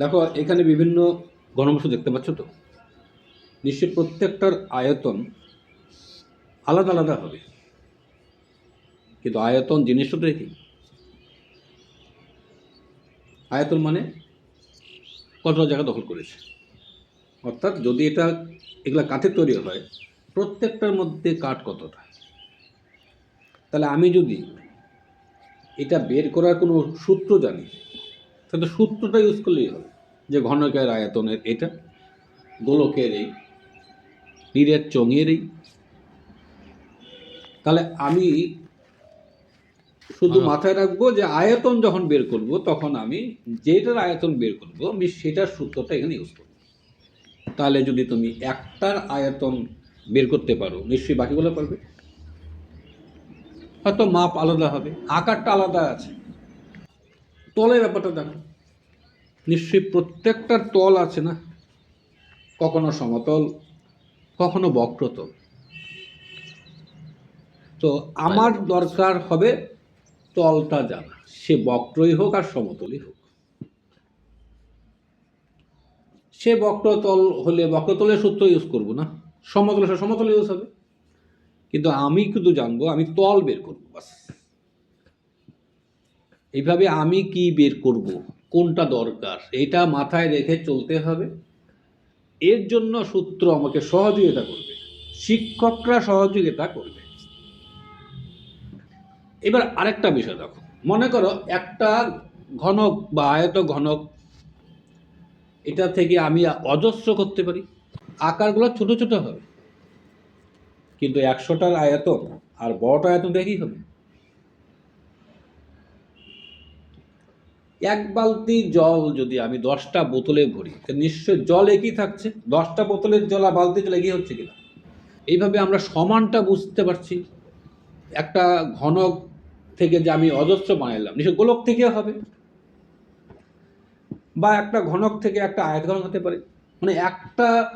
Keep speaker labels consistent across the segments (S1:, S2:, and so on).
S1: দেখো, এখানে বিভিন্ন ঘনবস্তু দেখতে পাচ্ছ তো? নিশ্চয়ই প্রত্যেকটার আয়তন আলাদা আলাদা হবে। কিন্তু আয়তন জিনিসটা তো একই আয়তন মানে কতটা জায়গা দখল করেছে। অর্থাৎ যদি এটা এগুলা কাঠের তৈরি হয়, প্রত্যেকটার মধ্যে কাঠ কতটা? তাহলে আমি যদি এটা বের করার কোনো সূত্র জানি তাহলে সূত্রটা ইউজ করলেই হবে। যে ঘনকের আয়তনের এটা গোলকের এই তীরের চঙের এই। তাহলে আমি শুধু মাথায় রাখব যে আয়তন যখন বের করব তখন আমি যেটার আয়তন বের করব আমি সেটার সূত্রটা এখানে ইউজ করব। তাহলে যদি তুমি একটার আয়তন বের করতে পারো নিশ্চয়ই বাকিগুলো পারবে। হয়তো মাপ আলাদা হবে আকারটা আলাদা আছে। তলের ব্যাপারটা দেখো নিশ্চয়ই প্রত্যেকটার তল আছে না? কখনো সমতল কখনো বক্রতল। তো আমার দরকার হবে তলটা জানা। সে বক্রই হোক আর সমতলই হোক। সে বক্রতল হলে বক্রতলের সূত্র ইউজ করব না। সমতল সে সমতল ইউজ হবে। কিন্তু আমি কিন্তু জানব আমি তল বের করব বাস। এইভাবে আমি কি বের করব? কোনটা দরকার? এটা মাথায় রেখে চলতে হবে। এর জন্য সূত্র আমাকে সহযোগিতা করবে। শিক্ষকরা সহযোগিতা করবে। এবার আরেকটা বিষয় দেখো। মনে করো একটা ঘনক বা আয়ত ঘনক, এটা থেকে আমি অজস্র করতে পারি। আকারগুলো ছোট ছোট হবে। কিন্তু একশোটার আয়তন আর বড়টা আয়তন দেখি হবে। এক বালতি জল যদি আমি দশটা বোতলে ভরি নিশ্চয় জল একই থাকছে। দশটা বোতলের জল আর বালতি জল একই হচ্ছে কিনা? এইভাবে আমরা সমানটা বুঝতে পারছি। একটা ঘনক থেকে যে আমি অজস্র বানাইলাম নিশ্চয় গোলক থেকে হবে। বা একটা ঘনক থেকে একটা আয়ত ঘনক হতে পারে। মানে একটা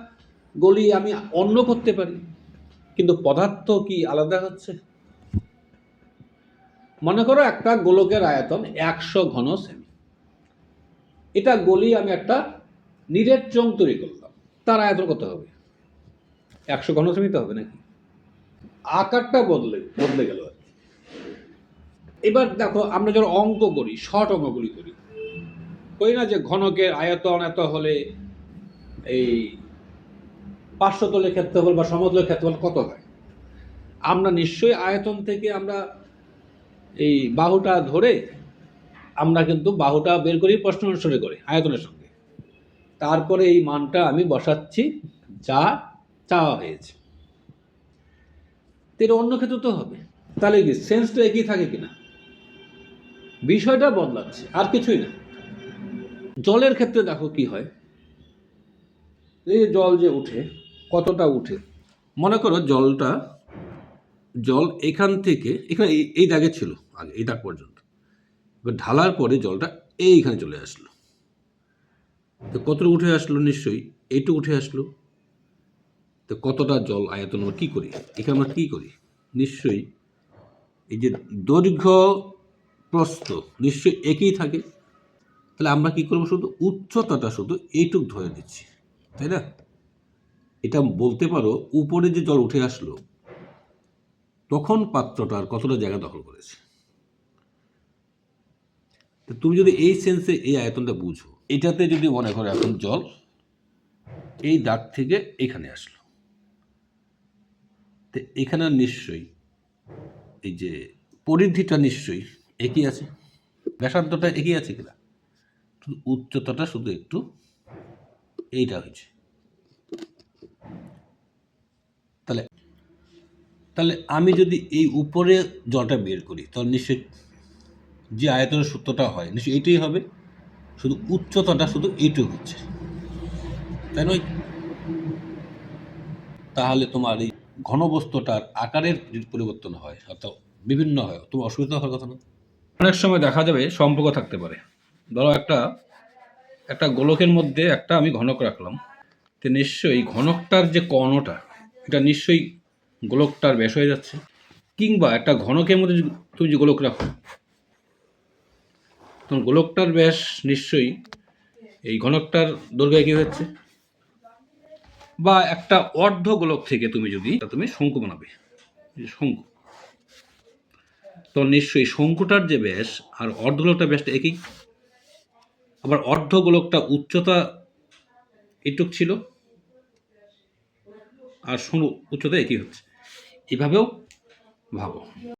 S1: গলি আমি অন্য করতে পারি। কিন্তু পদার্থ কি আলাদা হচ্ছে? মনে করো একটা গোলকের আয়তন একশো ঘন সেমি এটা গলি আমি একটা নিরেট চং তৈরি করলাম। তার আয়তন কত হবে? একশো ঘন সেমি হবে নাকি? আকারটা বদলে বদলে গেল আর। এবার দেখো, আমরা যখন অঙ্ক করি, শর্ট অঙ্কগুলি করি কই না যে ঘনকের আয়তন এত হলে এই পাঁচশো তলের ক্ষেত্রফল বা সমতলের ক্ষেত্রফল কত হয়? আমরা নিশ্চয়ই আয়তন থেকে আমরা এই বাহুটা ধরে আমরা কিন্তু বাহুটা বের করি, প্রশ্ন অনুসারে করি, আয়তনের সঙ্গে। তারপরে এই মানটা আমি বসাচ্ছি, যা চাওয়া হয়েছে। তো অন্য ক্ষেত্রে তো হবে। তাহলে কি সেন্সটা একই থাকে কিনা? বিষয়টা বদলাচ্ছে, আর কিছুই না। জলের ক্ষেত্রে দেখো কি হয়। এই জল যে উঠে, কতটা উঠে? মনে করো জলটা, জল এখান থেকে, এখানে এই দাগে ছিল আগে এই দাগ পর্যন্ত। এবার ঢালার পরে জলটা এইখানে চলে আসলো। তো কতটা উঠে আসলো? নিশ্চয়ই এইটু উঠে আসলো। তো কতটা জল আয়তন আমরা কী করি? এখানে আমরা কী করি? নিশ্চয়ই এই যে দৈর্ঘ্য প্রস্থ নিশ্চয়ই একই থাকে। তাহলে আমরা কি করব? শুধু উচ্চতাটা শুধু এইটুক ধরে দিচ্ছি তাই না? এটা বলতে পারো, উপরে যে জল উঠে আসলো, তখন পাত্রটার কতটা জায়গা দখল করেছে? তো তুমি যদি এই সেন্সে এই আয়তনটা বুঝো, এটাতে যদি মনে করো এখন জল, এই দাগ থেকে এখানে আসলো। তো এখানে নিশ্চয়ই, এই যে পরিধিটা নিশ্চয়ই একই আছে, ব্যাসার্ধটা একই আছে কিনা? উচ্চতাটা শুধু একটু এইটা হয়েছে। তাহলে তাহলে আমি যদি এই উপরে জলটা বের করি, তাহলে নিশ্চয়ই যে আয়তনের সূত্রটা হয়, নিশ্চয়ই এইটাই হবে। শুধু উচ্চতাটা শুধু এইটুকু হচ্ছে। তাই নয়, তাহলে তোমার এই ঘনবস্তুটার আকারের পরিবর্তন হয়, অর্থাৎ বিভিন্ন হয়, তোমার অসুবিধা হওয়ার কথা না? অনেক সময় দেখা যাবে সম্পর্ক থাকতে পারে। ধরো একটা একটা গোলকের মধ্যে একটা আমি ঘনক রাখলাম। তো নিশ্চয়ই ঘনকটার যে কর্ণটা, এটা নিশ্চয়ই গোলকটার ব্যাস হয়ে যাচ্ছে। কিংবা একটা ঘনকের মধ্যে তুমি যে গোলক রাখো তখন গোলকটার ব্যাস নিশ্চয়ই এই ঘনকটার দৈর্ঘ্য কি হচ্ছে? বা একটা অর্ধ গোলক থেকে তুমি যদি তুমি শঙ্কু বানাবে। শঙ্কু। তো নিশ্চয়ই শঙ্কুটার যে ব্যাস আর অর্ধ গোলকটার ব্যাসটা একই। আবার অর্ধ গোলকটা উচ্চতা এটুক ছিল। আর শঙ্কু উচ্চতা একই হচ্ছে। এভাবেও ভাবো।